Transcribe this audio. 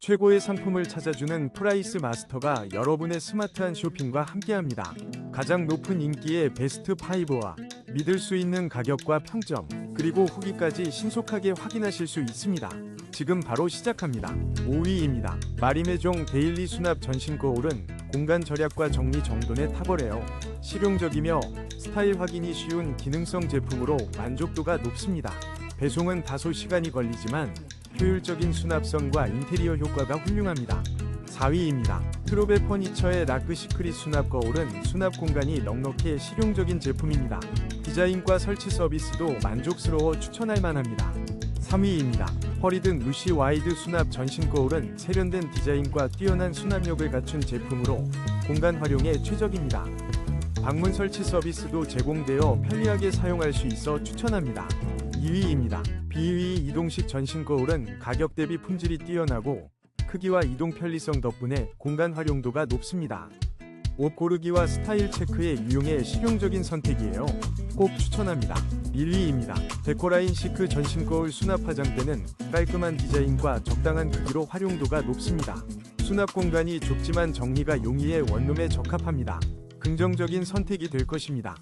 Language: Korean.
최고의 상품을 찾아주는 프라이스 마스터가 여러분의 스마트한 쇼핑과 함께합니다. 가장 높은 인기의 베스트 5와 믿을 수 있는 가격과 평점, 그리고 후기까지 신속하게 확인하실 수 있습니다. 지금 바로 시작합니다. 5위입니다. 마리메종 데일리 수납 전신 거울은 공간 절약과 정리 정돈에 탁월해요. 실용적이며 스타일 확인이 쉬운 기능성 제품으로 만족도가 높습니다. 배송은 다소 시간이 걸리지만 효율적인 수납성과 인테리어 효과가 훌륭합니다. 4위입니다. 트로베 퍼니처의 라크 시크릿 수납 거울은 수납 공간이 넉넉해 실용적인 제품입니다. 디자인과 설치 서비스도 만족스러워 추천할 만합니다. 3위입니다. 허리든 루시 와이드 수납 전신 거울은 세련된 디자인과 뛰어난 수납력을 갖춘 제품으로 공간 활용에 최적입니다. 방문 설치 서비스도 제공되어 편리하게 사용할 수 있어 추천합니다. 2위입니다. 비위 이동식 전신 거울은 가격 대비 품질이 뛰어나고 크기와 이동 편리성 덕분에 공간 활용도가 높습니다. 옷 고르기와 스타일 체크에 유용해 실용적인 선택이에요. 꼭 추천합니다. 1위입니다. 데코라인 시크 전신 거울 수납 화장대는 깔끔한 디자인과 적당한 크기로 활용도가 높습니다. 수납 공간이 좁지만 정리가 용이해 원룸에 적합합니다. 긍정적인 선택이 될 것입니다.